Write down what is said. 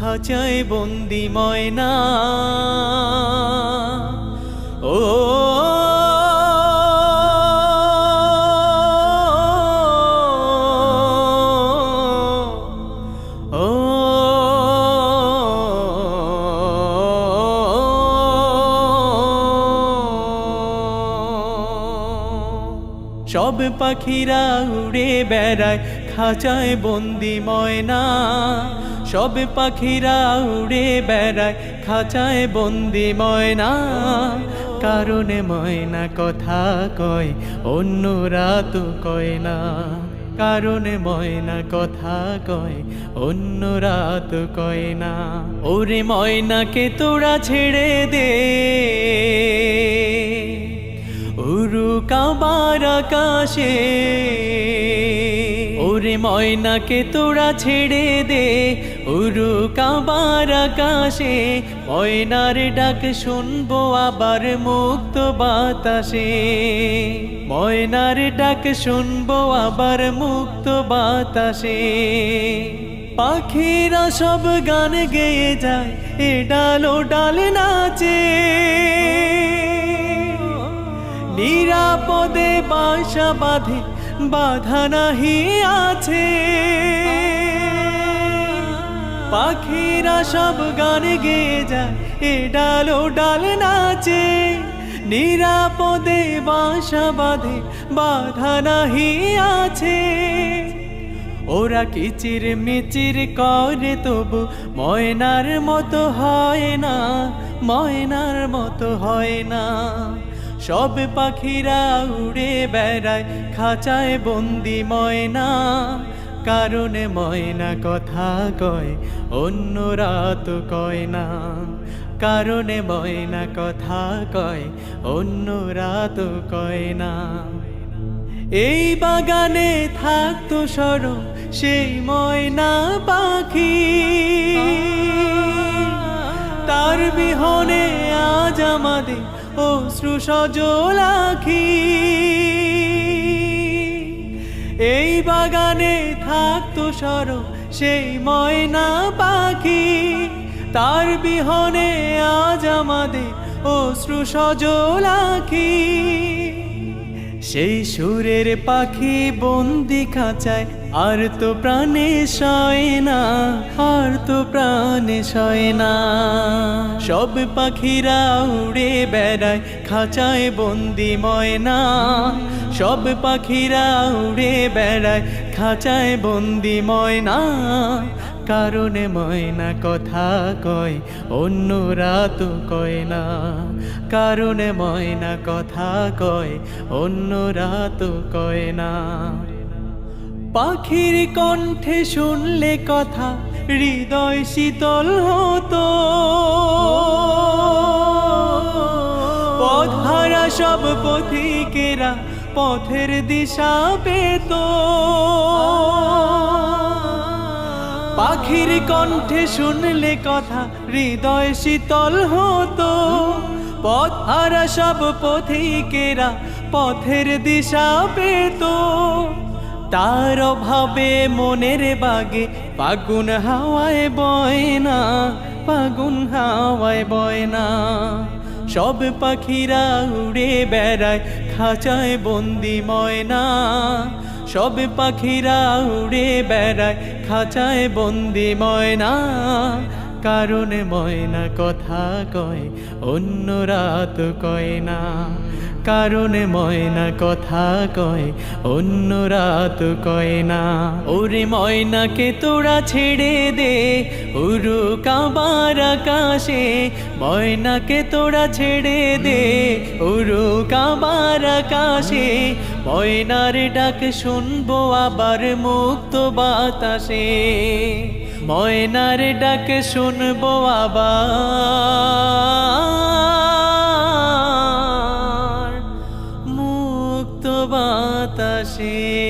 খাঁচায় বন্দি ময়না। ও সব পাখিরা উড়ে বেড়ায় খাঁচায় বন্দি ময়না। সব পাখিরা উড়ে বেড়ায়, খাঁচায় বন্দি ময়না। কারণে ময়না কথা কয়, অন্যরা তো কয় না। কারণে ময়না কথা কয়, অন্যরা তো কয় না। ওরে ময়নাকে তোরা ছেড়ে দে। উরু কাবার আকাশে। ওরে ময়নাকে তোরা ছেড়ে দে। উরু কাবার আকাশে ময়নার ডাক শুনব আবার মুক্ত বাতাসে। ময়নার ডাক শুনব আবার মুক্ত বাতাসে। পাখিরা সব গান গেয়ে যায়, এ ডাল ও ডাল নাচে। নিরাপদে বাসা বাঁধে, বাধা নাহি আছে। পাখিরা সব গান গেয়ে যায়, এ ডাল ও ডাল নাচে। নিরাপদে বাসা বাঁধে, বাধা নাহি আছে। ওরা কিচির মিচির করে তবু ময়নার মতো হয় না, ময়নার মতো হয় না। সব পাখিরা উড়ে বেড়ায়, খাঁচায় বন্দি ময়না। কারণে ময়না কথা কয় অন্যরা তো কয় না। কারণে ময়না কথা কয় অন্যরা তো কয় না। এই বাগানে থাকতো সর সেই ময়না পাখি। তার বিহনে আজ আমাদের অশ্রু সজল সর সেই ময়না পাখি। তার বিহনে আজ আমাদের অশ্রু সজল আখি। সেই সুরের পাখি বন্দি খাঁচায়, আর তো প্রাণে সয় না, আর তো প্রাণে সয় না। সব পাখিরা উড়ে বেড়ায়, খাঁচায় বন্দি ময়না। সব পাখিরা উড়ে বেড়ায়, খাঁচায় বন্দি ময়না। কারণে ময়না কথা কয় অন্যরা তো কয় না। কারণে ময়না কথা কয় অন্যরা তো কয় না। পাখির কণ্ঠে শুনলে কথা, হৃদয় শীতল হতো। পথহারা সব পথিকেরা পথের দিশা পেত। পাখির কণ্ঠে শুনলে কথা, হৃদয় শীতল হতো। পথ হারা সব পথিকেরা পথের দিশা পেত। তার অভাবে মনের বাগে পাগুন হাওয়ায় বয় না পাগুন হাওয়ায় বয় না সব পাখিরা উড়ে বেড়ায়, খাঁচায় বন্দি ময়না। সব পাখিরা উড়ে বেড়ায়, খাঁচায় বন্দি ময়না, কারণে ময়না কথা কয় অন্যরা তো কয় না। কারণে ময়না কথা কয় অন্যরা তো কয় না। ওরে ময়নাকে তোরা ছেড়ে দে উরু কাবার আকাশে। ময়নাকে তোরা ছেড়ে দে উরু কাবার আকাশে। ময়নার ডাক শুনব আবার মুক্ত বাতাসে। ময়নার ডাক শুনব আবার মুক্ত বাতাসে।